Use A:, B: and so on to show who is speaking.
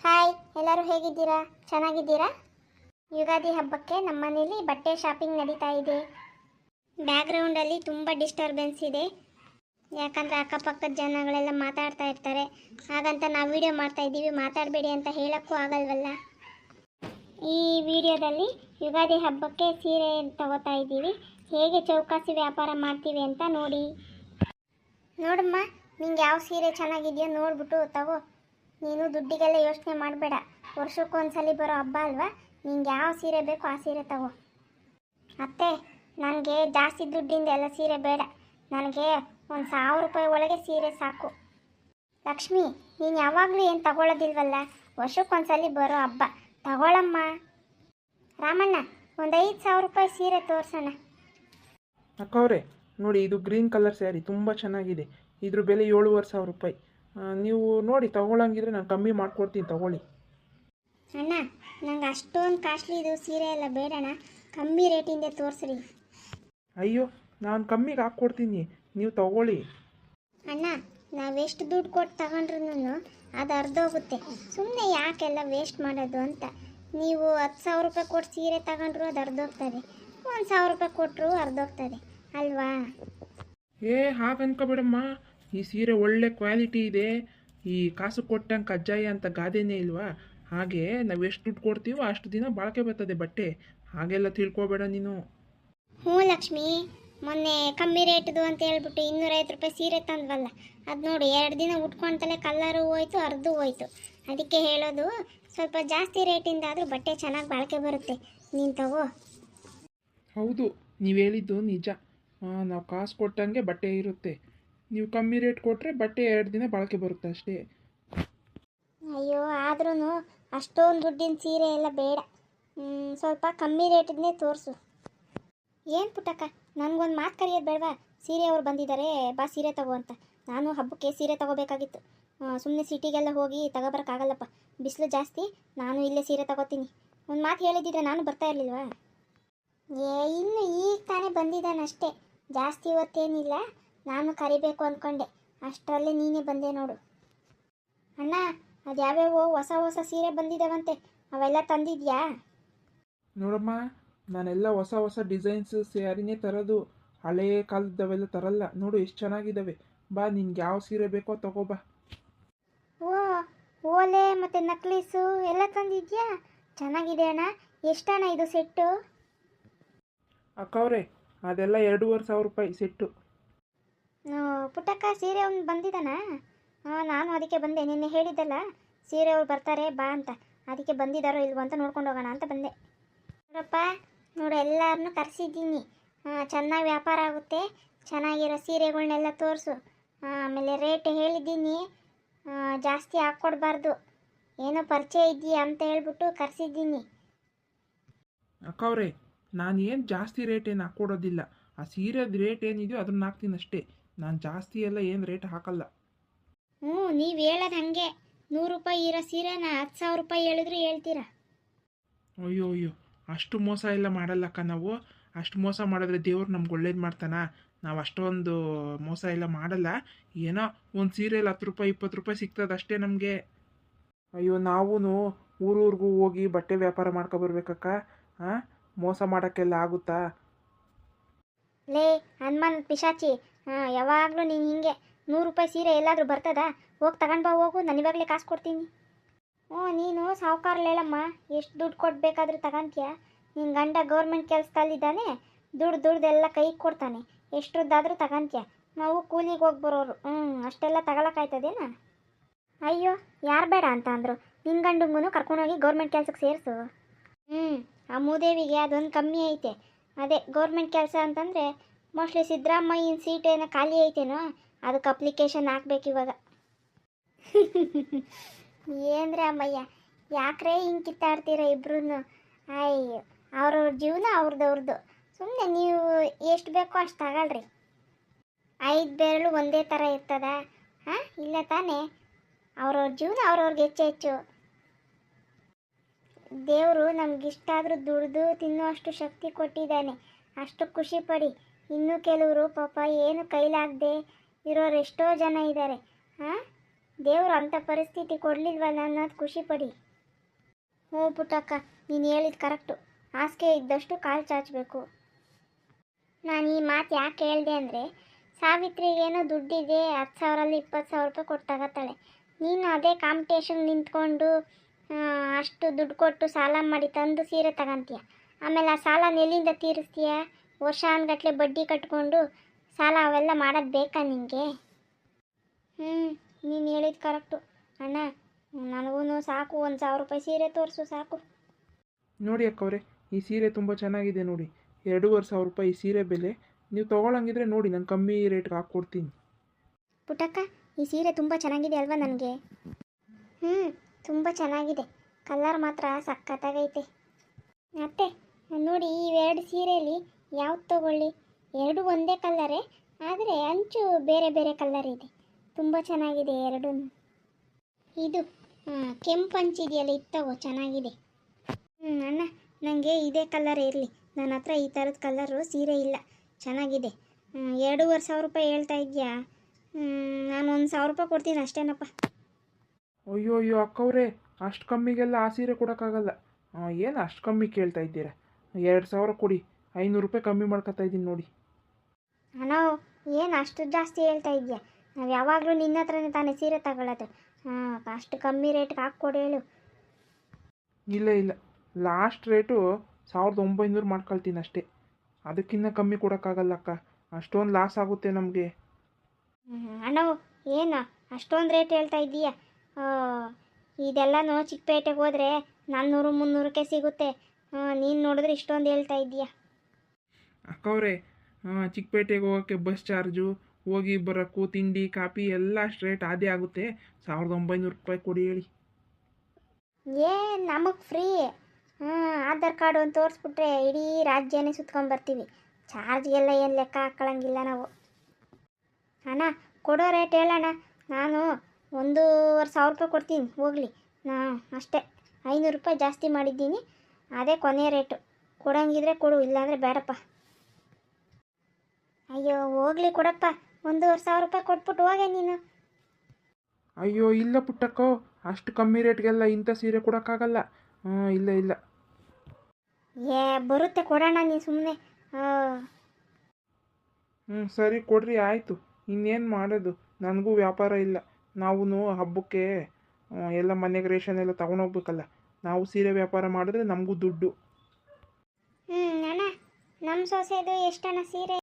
A: Hi ಎಲ್ಲರೂ ಹೇಗಿದ್ದೀರಾ? ಚೆನ್ನಾಗಿದ್ದೀರಾ? ಯುಗಾದಿ ಹಬ್ಬಕ್ಕೆ ನಮ್ಮ ಮನೇಲಿ ಬಟ್ಟೆ ಶಾಪಿಂಗ್ ನಡೀತಾ ಇದೆ. ಬ್ಯಾಕ್ಗ್ರೌಂಡಲ್ಲಿ ತುಂಬ ಡಿಸ್ಟರ್ಬೆನ್ಸ್ ಇದೆ. ಯಾಕಂದರೆ ಅಕ್ಕಪಕ್ಕದ ಜನಗಳೆಲ್ಲ ಮಾತಾಡ್ತಾ ಇರ್ತಾರೆ. ಹಾಗಂತ ನಾವು ವಿಡಿಯೋ ಮಾಡ್ತಾ ಇದ್ದೀವಿ. ಮಾತಾಡಬೇಡಿ ಅಂತ ಹೇಳೋಕ್ಕೂ ಆಗಲ್ವಲ್ಲ? ಈ ವಿಡಿಯೋದಲ್ಲಿ ಯುಗಾದಿ ಹಬ್ಬಕ್ಕೆ ಸೀರೆ ತಗೋತಾ ಇದ್ದೀವಿ. ಹೇಗೆ ಚೌಕಾಸಿ ವ್ಯಾಪಾರ ಮಾಡ್ತೀವಿ ಅಂತ ನೋಡಿ. ನೋಡಮ್ಮ, ನಿಂಗೆ ಯಾವ ಸೀರೆ ಚೆನ್ನಾಗಿದೆಯೋ ನೋಡ್ಬಿಟ್ಟು ತಗೋ. ನೀನು ದುಡ್ಡಿಗೆಲ್ಲ ಯೋಚನೆ ಮಾಡಬೇಡ. ವರ್ಷಕ್ಕೊಂದ್ಸಲಿ ಬರೋ ಹಬ್ಬ ಅಲ್ವಾ? ನಿಂಗೆ ಯಾವ ಸೀರೆ ಬೇಕೋ ಆ ಸೀರೆ ತಗೋ. ಅತ್ತೆ, ನನಗೆ ಜಾಸ್ತಿ ದುಡ್ಡಿಂದ ಎಲ್ಲ ಸೀರೆ ಬೇಡ. ನನಗೆ ಒಂದು ಸಾವಿರ ರೂಪಾಯಿ ಒಳಗೆ ಸೀರೆ ಸಾಕು. ಲಕ್ಷ್ಮಿ, ನೀನು ಯಾವಾಗಲೂ ಏನು ತಗೊಳ್ಳೋದಿಲ್ವಲ್ಲ ವರ್ಷಕ್ಕೊಂದ್ಸಲಿ ಬರೋ ಹಬ್ಬ. ತಗೊಳಮ್ಮ. ರಾಮಣ್ಣ, ಒಂದು ಐದು ಸಾವಿರ ರೂಪಾಯಿ ಸೀರೆ ತೋರ್ಸೋಣ.
B: ಅಕ್ಕವ್ರೆ, ನೋಡಿ ಇದು ಗ್ರೀನ್ ಕಲರ್ ಸ್ಯಾರಿ ತುಂಬ ಚೆನ್ನಾಗಿದೆ. ಇದ್ರ ಬೆಲೆ ಏಳುವರೆ ಸಾವಿರ ರೂಪಾಯಿ. ನೀವು ನೋಡಿ ತಗೊಳಂಗಿದ್ರೆ ನಾನು ಕಮ್ಮಿ ಮಾಡ್ಕೊಡ್ತೀನಿ ತಗೊಳ್ಳಿ.
A: ಅಣ್ಣ ನಂಗೆ ಅಷ್ಟೊಂದು ಕಾಸ್ಟ್ಲಿ ಇದು ಸೀರೆ ಎಲ್ಲ ಬೇಡಣ್ಣ. ಕಮ್ಮಿ ರೇಟಿಂದ ತೋರಿಸ್ರಿ.
B: ಅಯ್ಯೋ ನಾನು ಕಮ್ಮಿಗೆ ಹಾಕ್ಕೊಡ್ತೀನಿ. ನೀವು ತಗೊಳ್ಳಿ.
A: ಅಣ್ಣ ನಾವೆಷ್ಟು ದುಡ್ಡು ಕೊಟ್ಟು ತಗೊಂಡ್ರು ಅದು ಅರ್ಧೋಗುತ್ತೆ ಸುಮ್ಮನೆ ಯಾಕೆಲ್ಲ ವೇಸ್ಟ್ ಮಾಡೋದು ಅಂತ. ನೀವು ಹತ್ತು ಸಾವಿರ ರೂಪಾಯಿ ಕೊಟ್ಟು ಸೀರೆ ತಗೊಂಡ್ರು ಅದು ಅರ್ಧೋಗ್ತದೆ ಒಂದು ಸಾವಿರ ರೂಪಾಯಿ ಕೊಟ್ಟರು ಅರ್ಧೋಗ್ತದೆ ಅಲ್ವಾ?
B: ಏ ಹಾಗೆ ಅನ್ಕೋಬೇಡಮ್ಮ ಈ ಸೀರೆ ಒಳ್ಳೆ ಕ್ವಾಲಿಟಿ ಇದೆ ಈ ಕಾಸು ಕೊಟ್ಟಂಗೆ ಕಜ್ಜಾಯ ಅಂತ ಗಾದೆನೇ ಇಲ್ವಾ? ಹಾಗೆ ನಾವು ಎಷ್ಟು ದುಡ್ಡು ಕೊಡ್ತೀವೋ ಅಷ್ಟು ದಿನ ಬಾಳಿಕೆ ಬರ್ತದೆ ಬಟ್ಟೆ. ಹಾಗೆಲ್ಲ ತಿಳ್ಕೊಬೇಡ ನೀನು.
A: ಹ್ಞೂ ಲಕ್ಷ್ಮಿ ಮೊನ್ನೆ ಕಮ್ಮಿ ರೇಟ್ದು ಅಂತ ಹೇಳ್ಬಿಟ್ಟು ಇನ್ನೂರೈವತ್ತು ರೂಪಾಯಿ ಸೀರೆ ತಂದ್ವಲ್ಲ ಅದು ನೋಡಿ ಎರಡು ದಿನ ಉಟ್ಕೊಂತಲೇ ಕಲ್ಲರು ಹೋಯ್ತು ಅರ್ಧು ಹೋಯ್ತು. ಅದಕ್ಕೆ ಹೇಳೋದು ಸ್ವಲ್ಪ ಜಾಸ್ತಿ ರೇಟಿಂದ ಆದರೂ ಬಟ್ಟೆ ಚೆನ್ನಾಗಿ ಬಾಳಿಕೆ ಬರುತ್ತೆ. ನೀನು ತಗೋ.
B: ಹೌದು ನೀವು ಹೇಳಿದ್ದು ನಿಜ. ನಾವು ಕಾಸು ಕೊಟ್ಟಂಗೆ ಬಟ್ಟೆ ಇರುತ್ತೆ. ನೀವು ಕಮ್ಮಿ ರೇಟ್ ಕೊಟ್ಟರೆ ಬಟ್ಟೆ ಎರಡು ದಿನ ಬಾಳಿಕೆ ಬರುತ್ತೆ ಅಷ್ಟೇ.
A: ಅಯ್ಯೋ ಆದ್ರೂ ಅಷ್ಟೊಂದು ದುಡ್ಡಿನ ಸೀರೆ ಎಲ್ಲ ಬೇಡ. ಸ್ವಲ್ಪ ಕಮ್ಮಿ ರೇಟಿದ್ನೇ ತೋರಿಸು. ಏನು ಪುಟ್ಟಕ್ಕ, ನನಗೊಂದು ಮಾತು ಕರೆಯೋದು ಬೇಡವಾ? ಸೀರೆ ಅವ್ರು ಬಂದಿದ್ದಾರೆ ಬಾ ಸೀರೆ ತಗೋ ಅಂತ. ನಾನು ಹಬ್ಬಕ್ಕೆ ಸೀರೆ ತಗೋಬೇಕಾಗಿತ್ತು. ಸುಮ್ಮನೆ ಸಿಟಿಗೆಲ್ಲ ಹೋಗಿ ತಗೋಬರೋಕ್ಕಾಗಲ್ಲಪ್ಪ. ಬಿಸಿಲು ಜಾಸ್ತಿ, ನಾನು ಇಲ್ಲೇ ಸೀರೆ ತಗೋತೀನಿ. ಒಂದು ಮಾತು ಹೇಳಿದ್ದಿದ್ರೆ ನಾನು ಬರ್ತಾ ಇರಲಿಲ್ವಾ? ಏ, ಇನ್ನು ಈಗ ತಾನೇ ಬಂದಿದ್ದಾನಷ್ಟೇ. ಜಾಸ್ತಿ ಇವತ್ತೇನಿಲ್ಲ ನಾನು ಕರಿಬೇಕು ಅಂದ್ಕೊಂಡೆ ಅಷ್ಟರಲ್ಲಿ ನೀನೇ ಬಂದೆ ನೋಡು. ಅಣ್ಣ ಅದು ಯಾವ್ಯಾವೋ ಹೊಸ ಹೊಸ ಸೀರೆ ಬಂದಿದ್ದಾವಂತೆ ಅವೆಲ್ಲ ತಂದಿದ್ಯಾ?
B: ನೋಡಮ್ಮ ನಾನೆಲ್ಲ ಹೊಸ ಹೊಸ ಡಿಸೈನ್ಸ್ ಸ್ಯಾರಿನೇ ತರೋದು. ಹಳೆಯ ಕಾಲದವೆಲ್ಲ ತರಲ್ಲ. ನೋಡು ಎಷ್ಟು ಚೆನ್ನಾಗಿದ್ದಾವೆ ಬಾ ನಿನ್ಗೆ ಯಾವ ಸೀರೆ ಬೇಕೋ ತಗೋ ಬಾ
A: ಓ ಓಲೆ ಮತ್ತು ನಕ್ಲೀಸು ಎಲ್ಲ ತಂದಿದ್ಯಾ? ಚೆನ್ನಾಗಿದೆ ಅಣ್ಣ. ಎಷ್ಟಣ್ಣ ಇದು ಸೆಟ್ಟು?
B: ಅಕ್ಕವ್ರೆ ಅದೆಲ್ಲ ಎರಡೂವರೆ ಸಾವಿರ ರೂಪಾಯಿ ಸೆಟ್ಟು.
A: ಪುಟ್ಟಕ್ಕ ಸೀರೆ ಅವ್ನು ಬಂದಿದ್ದಾನಾ ಹಾಂ ನಾನು ಅದಕ್ಕೆ ಬಂದೆ. ನಿನ್ನೆ ಹೇಳಿದ್ದಲ್ಲ, ಸೀರೆ ಅವ್ರು ಬರ್ತಾರೆ, ಬಾ ಅಂತ. ಅದಕ್ಕೆ ಬಂದಿದ್ದಾರೋ ಇಲ್ವೋ ಅಂತ ನೋಡ್ಕೊಂಡು ಹೋಗೋಣ ಅಂತ ಬಂದೆ. ನೋಡಪ್ಪ, ನೋಡು ಎಲ್ಲರನ್ನೂ ಕರೆಸಿದ್ದೀನಿ. ಚೆನ್ನಾಗಿ ವ್ಯಾಪಾರ ಆಗುತ್ತೆ. ಚೆನ್ನಾಗಿರೋ ಸೀರೆಗಳನ್ನೆಲ್ಲ ತೋರಿಸು. ಆಮೇಲೆ ರೇಟ್ ಹೇಳಿದ್ದೀನಿ. ಜಾಸ್ತಿ ಹಾಕ್ಕೊಡ್ಬಾರ್ದು. ಏನೋ ಪರಿಚಯ ಇದೆಯಾ ಅಂತ ಹೇಳ್ಬಿಟ್ಟು ಕರೆಸಿದ್ದೀನಿ.
B: ಅಕ್ಕವ್ರೆ ನಾನು ಏನು ಜಾಸ್ತಿ ರೇಟ್ ಏನು ಹಾಕ್ಕೊಡೋದಿಲ್ಲ. ಆ ಸೀರೆದ ರೇಟ್ ಏನಿದೆಯೋ ಅದನ್ನ ಹಾಕ್ತೀನಿ ಅಷ್ಟೇ. ನಾನು ಜಾಸ್ತಿ ಎಲ್ಲ ಏನು ರೇಟ್ ಹಾಕಲ್ಲ.
A: ಹ್ಞೂ ನೀವು ಹೇಳೋದು ಹಾಗೆ. ನೂರು ರೂಪಾಯಿ ಇರೋ ಸೀರೆನ ಹತ್ತು ಸಾವಿರ ರೂಪಾಯಿ ಹೇಳಿದ್ರು ಹೇಳ್ತೀರಾ?
B: ಅಯ್ಯೋ ಅಯ್ಯೋ ಅಷ್ಟು ಮೋಸ ಎಲ್ಲ ಮಾಡಲ್ಲಕ್ಕ ನಾವು. ಅಷ್ಟು ಮೋಸ ಮಾಡಿದ್ರೆ ದೇವ್ರು ನಮ್ಗೆ ಒಳ್ಳೇದು ಮಾಡ್ತಾನ. ನಾವು ಅಷ್ಟೊಂದು ಮೋಸ ಎಲ್ಲ ಮಾಡಲ್ಲ. ಏನೋ ಒಂದು ಸೀರೆಯಲ್ಲಿ ಹತ್ತು ರೂಪಾಯಿ ಇಪ್ಪತ್ತು ರೂಪಾಯಿ ಸಿಗ್ತದೆ ಅಷ್ಟೇ ನಮಗೆ. ಅಯ್ಯೋ ನಾವೂ ಊರೂರಿಗೂ ಹೋಗಿ ಬಟ್ಟೆ ವ್ಯಾಪಾರ ಮಾಡ್ಕೊಬರ್ಬೇಕಕ್ಕ ಹಾಂ ಮೋಸ ಮಾಡೋಕ್ಕೆಲ್ಲ ಆಗುತ್ತಾ?
A: ಲೇ ಹನುಮನ್ ಪಿಶಾಚಿ ಹಾಂ, ಯಾವಾಗಲೂ ನೀನು ಹಿಂಗೆ ನೂರು ರೂಪಾಯಿ ಸೀರೆ ಎಲ್ಲಾದರೂ ಬರ್ತದಾ? ಹೋಗಿ ತಗೊಂಡು ಬಾ, ಹೋಗು. ನಾನು ಇವಾಗಲೇ ಕಾಸು ಕೊಡ್ತೀನಿ. ಹ್ಞೂ ನೀನು ಸಾವುಕಾರಲೇಳಮ್ಮ, ಎಷ್ಟು ದುಡ್ಡು ಕೊಡಬೇಕಾದ್ರೂ ತಗೊಂತೀಯ? ನಿನ್ನ ಗಂಡ ಗೌರ್ಮೆಂಟ್ ಕೆಲಸದಲ್ಲಿದ್ದಾನೆ, ದುಡ್ಡು ದುಡ್ದೆಲ್ಲ ಕೈಗೆ ಕೊಡ್ತಾನೆ. ಎಷ್ಟರದ್ದಾದರೂ ತಗೊಂತೀಯ? ನಾವು ಕೂಲಿಗೆ ಹೋಗಿ ಬರೋರು. ಹ್ಞೂ ಅಷ್ಟೆಲ್ಲ ತಗೊಳಕ್ಕಾಯ್ತದೇನಾ? ಅಯ್ಯೋ, ಯಾರು ಬೇಡ ಅಂತ ಅಂದರು. ನಿನ್ನ ಗಂಡಂಗೂ ಕರ್ಕೊಂಡೋಗಿ ಗೌರ್ಮೆಂಟ್ ಕೆಲಸಕ್ಕೆ ಸೇರಿಸು. ಹ್ಞೂ ಆ ಮೂದೇವಿಗೆ ಅದೊಂದು ಕಮ್ಮಿ ಐತೆ. ಅದೇ, ಗೌರ್ಮೆಂಟ್ ಕೆಲಸ ಅಂತಂದರೆ ಮೋಸ್ಟ್ಲಿ ಸಿದ್ದರಾಮಯ್ಯನ ಸೀಟ್ ಏನೋ ಖಾಲಿ ಐತೇನೋ, ಅದಕ್ಕೆ ಅಪ್ಲಿಕೇಶನ್ ಹಾಕ್ಬೇಕು ಇವಾಗ. ಏನ್ರಿ ಅಮ್ಮಯ್ಯ, ಯಾಕ್ರೆ ಹಿಂಗೆ ಕಿತ್ತಾಡ್ತೀರ ಇಬ್ರು ಅಯ್ಯೋ ಅವ್ರವ್ರ ಜೀವನ ಅವ್ರದ್ದು ಸುಮ್ಮನೆ ನೀವು ಎಷ್ಟು ಬೇಕೋ ಅಷ್ಟು ತಗೊಳ್ರಿ. ಐದು ಬೇರಳು ಒಂದೇ ಥರ ಇರ್ತದ. ಹಾಂ, ಇಲ್ಲ ತಾನೇ? ಅವ್ರವ್ರ ಜೀವನ ಅವ್ರವ್ರಿಗೆ ಹೆಚ್ಚು ಹೆಚ್ಚು. ದೇವರು ನಮಗಿಷ್ಟಾದರೂ ದುಡಿದು ತಿನ್ನುವಷ್ಟು ಶಕ್ತಿ ಕೊಟ್ಟಿದ್ದಾನೆ. ಅಷ್ಟು ಖುಷಿ ಪಡಿ. ಇನ್ನೂ ಕೆಲವರು ಪಾಪ ಏನು ಕೈಲಾಗದೆ ಇರೋರು ಎಷ್ಟೋ ಜನ ಇದ್ದಾರೆ ಹಾಂ ದೇವರು ಅಂಥ ಪರಿಸ್ಥಿತಿ ಕೊಡಲಿಲ್ವಲ್ಲ ಅನ್ನೋದು ಖುಷಿ ಪಡಿ. ಹ್ಞೂ ಪುಟ್ಟಕ್ಕ, ನೀನು ಹೇಳಿದ ಕರೆಕ್ಟು. ಹಾಸಿಗೆ ಇದ್ದಷ್ಟು ಕಾಲು ಚಾಚಬೇಕು. ನಾನು ಈ ಮಾತು ಯಾಕೆ ಹೇಳಿದೆ ಅಂದರೆ, ಸಾವಿತ್ರಿಗೇನೋ ದುಡ್ಡಿದೆ ಹತ್ತು ಸಾವಿರಲ್ಲಿ ಇಪ್ಪತ್ತು ಸಾವಿರ ರೂಪಾಯಿ ಕೊಟ್ಟು ತಗೋತಾಳೆ ನೀನು ಅದೇ ಕಾಂಪಿಟೇಷನ್ ನಿಂತ್ಕೊಂಡು ಅಷ್ಟು ದುಡ್ಡು ಕೊಟ್ಟು ಸಾಲ ಮಾಡಿ ತಂದು ಸೀರೆ ತಗೊಂತೀಯ. ಆಮೇಲೆ ಆ ಸಾಲ ಎಲ್ಲಿಂದ ತೀರಿಸ್ತೀಯ? ವರ್ಷಾನ್ಗಟ್ಲೆ ಬಡ್ಡಿ ಕಟ್ಕೊಂಡು ಸಾಲ ಅವೆಲ್ಲ ಮಾಡೋದು ಬೇಕಾ ನಿನಗೆ ಹ್ಞೂ ನೀನು ಹೇಳಿದ್ದು ಕರೆಕ್ಟು ಅಣ್ಣ ನನಗೂ ಸಾಕು ಒಂದು ಸಾವಿರ ರೂಪಾಯಿ ಸೀರೆ ತೋರಿಸು ಸಾಕು.
B: ನೋಡಿ ಅಕ್ಕವ್ರೆ ಈ ಸೀರೆ ತುಂಬ ಚೆನ್ನಾಗಿದೆ ನೋಡಿ. ಎರಡೂವರೆ ಸಾವಿರ ರೂಪಾಯಿ ಈ ಸೀರೆ ಬೆಲೆ. ನೀವು ತೊಗೊಳಂಗಿದ್ರೆ ನೋಡಿ ನಾನು ಕಮ್ಮಿ ರೇಟ್ಗೆ ಹಾಕ್ಕೊಡ್ತೀನಿ
A: ಪುಟಕ್ಕ ಈ ಸೀರೆ ತುಂಬ ಚೆನ್ನಾಗಿದೆ ಅಲ್ವಾ ನನಗೆ? ಹ್ಞೂ ತುಂಬ ಚೆನ್ನಾಗಿದೆ. ಕಲರ್ ಮಾತ್ರ ಸಖತ್ತಾಗೈತೆ. ಮತ್ತೆ ನೋಡಿ ಇವೆರಡು ಸೀರೆಯಲ್ಲಿ ಯಾವ್ದು ತಗೊಳ್ಳಿ? ಎರಡು ಒಂದೇ ಕಲ್ಲರೇ? ಆದರೆ ಅಂಚು ಬೇರೆ ಬೇರೆ ಕಲ್ಲರ್ ಇದೆ ತುಂಬ ಚೆನ್ನಾಗಿದೆ ಎರಡೂ. ಇದು ಕೆಂಪು ಅಂಚು ಇದೆಯಲ್ಲ ಚೆನ್ನಾಗಿದೆ. ಹ್ಞೂ ಅಣ್ಣ ನನಗೆ ಇದೇ ಕಲ್ಲರ್ ಇರಲಿ. ನನ್ನ ಹತ್ರ ಈ ಥರದ ಕಲ್ಲರು ಸೀರೆ ಇಲ್ಲ. ಚೆನ್ನಾಗಿದೆ. ಎರಡೂವರೆ ಸಾವಿರ ರೂಪಾಯಿ ಹೇಳ್ತಾ ಇದೆಯಾ ನಾನು ಒಂದು ಸಾವಿರ ರೂಪಾಯಿ ಕೊಡ್ತೀನಿ ಅಷ್ಟೇನಪ್ಪ.
B: ಅಯ್ಯೋ ಅಯ್ಯೋ, ಅಕ್ಕವ್ರೆ, ಅಷ್ಟು ಕಮ್ಮಿಗೆಲ್ಲ ಆ ಸೀರೆ ಕೊಡೋಕ್ಕಾಗಲ್ಲ. ಏನು ಅಷ್ಟು ಕಮ್ಮಿ ಕೇಳ್ತಾ ಇದ್ದೀರಾ? ಎರಡು ಸಾವಿರ ಕೊಡಿ. ಐನೂರು ರೂಪಾಯಿ ಕಮ್ಮಿ ಮಾಡ್ಕೊತಾ ಇದ್ದೀನಿ ನೋಡಿ.
A: ಅಣ್ಣ ಏನು ಅಷ್ಟು ಜಾಸ್ತಿ ಹೇಳ್ತಾ ಇದೆಯಾ? ನಾವು ಯಾವಾಗಲೂ ನಿನ್ನ ಹತ್ರನೇ ತಾನೇ ಸೀರೆ ತಗೊಳ್ಳೋದು ಹಾಂ ಅಷ್ಟು ಕಮ್ಮಿ ರೇಟ್ಗೆ ಹಾಕ್ಕೊಡಿ ಹೇಳು.
B: ಇಲ್ಲ ಇಲ್ಲ. ಲಾಸ್ಟ್ ರೇಟು ಸಾವಿರದ ಒಂಬೈನೂರು ಮಾಡ್ಕೊಳ್ತೀನಿ ಅಷ್ಟೇ. ಅದಕ್ಕಿಂತ ಕಮ್ಮಿ ಕೊಡೋಕ್ಕಾಗಲ್ಲ ಅಕ್ಕ. ಅಷ್ಟೊಂದು ಲಾಸ್ ಆಗುತ್ತೆ ನಮಗೆ.
A: ಅಣ್ಣವು ಅಣ್ಣ ಏನು ಅಷ್ಟೊಂದು ರೇಟ್ ಹೇಳ್ತಾ ಇದ್ದೀಯಾ? ಇದೆಲ್ಲನೂ ಚಿಕ್ಕಪೇಟೆಗೆ ಹೋದರೆ ನಾನ್ನೂರು ಮುನ್ನೂರಕ್ಕೆ ಸಿಗುತ್ತೆ. ನೀನು ನೋಡಿದ್ರೆ ಇಷ್ಟೊಂದು ಹೇಳ್ತಾ ಇದ್ದೀಯಾ?
B: ಅಕ್ಕವ್ರೆ ಚಿಕ್ಕಪೇಟೆಗೆ ಹೋಗೋಕ್ಕೆ ಬಸ್ ಚಾರ್ಜು ಹೋಗಿ ಬರೋಕ್ಕೂ ತಿಂಡಿ, ಕಾಫಿ ಎಲ್ಲ ಸ್ಟ್ರೇಟ್ ರೇಟ್ ಅದೇ ಆಗುತ್ತೆ. ಸಾವಿರದ ಒಂಬೈನೂರು ರೂಪಾಯಿ ಕೊಡಿ ಹೇಳಿ.
A: ಏ, ನಮಗೆ ಫ್ರೀ ಹ್ಞೂ ಆಧಾರ್ ಕಾರ್ಡ್ ಒಂದು ತೋರಿಸ್ಬಿಟ್ರೆ ಇಡೀ ರಾಜ್ಯನೇ ಸುತ್ಕೊಂಡ್ಬರ್ತೀವಿ ಚಾರ್ಜ್ಗೆಲ್ಲ ಏನು ಲೆಕ್ಕ ಹಾಕ್ಕೊಳಂಗಿಲ್ಲ ನಾವು. ಅಣ್ಣ, ಕೊಡೋ ರೇಟ್ ಹೇಳಣ್ಣ. ನಾನು ಒಂದೂವರೆ ಸಾವಿರ ರೂಪಾಯಿ ಕೊಡ್ತೀನಿ, ಹೋಗಲಿ. ನಾ ಅಷ್ಟೇ. ಐನೂರು ರೂಪಾಯಿ ಜಾಸ್ತಿ ಮಾಡಿದ್ದೀನಿ. ಅದೇ ಕೊನೆ ರೇಟು ಕೊಡಂಗಿದ್ರೆ ಕೊಡು, ಇಲ್ಲಾಂದರೆ ಬೇಡಪ್ಪ ಅಯ್ಯೋ ಹೋಗ್ಲಿ ಕೊಡಪ್ಪ. ಒಂದೂವರೆ ಸಾವಿರ ರೂಪಾಯಿ ಕೊಟ್ಬಿಟ್ಟು ಹೋಗೆ ನೀನು.
B: ಅಯ್ಯೋ ಇಲ್ಲ ಪುಟ್ಟಕ್ಕೋ. ಅಷ್ಟು ಕಮ್ಮಿ ರೇಟ್ಗೆಲ್ಲ ಇಂಥ ಸೀರೆ ಕೊಡೋಕ್ಕಾಗಲ್ಲ. ಹಾಂ ಇಲ್ಲ ಇಲ್ಲ.
A: ಏ ಬರುತ್ತೆ ಕೊಡೋಣ ನೀನು ಸುಮ್ಮನೆ
B: ಹ್ಞೂ ಸರಿ ಕೊಡ್ರಿ ಆಯಿತು. ಇನ್ನೇನು ಮಾಡೋದು? ನನಗೂ ವ್ಯಾಪಾರ ಇಲ್ಲ. ನಾವು ಹಬ್ಬಕ್ಕೆ ಎಲ್ಲ ಮನೆಗೆ ರೇಷನ್ ಎಲ್ಲ ತೊಗೊಂಡೋಗ್ಬೇಕಲ್ಲ ನಾವು ಸೀರೆ ವ್ಯಾಪಾರ ಮಾಡಿದ್ರೆ ನಮಗೂ ದುಡ್ಡು.
A: ಹ್ಞೂ ಅಣ್ಣ ನಮ್ಮ ಸೊಸೆದು ಎಷ್ಟಣ್ಣ ಸೀರೆ?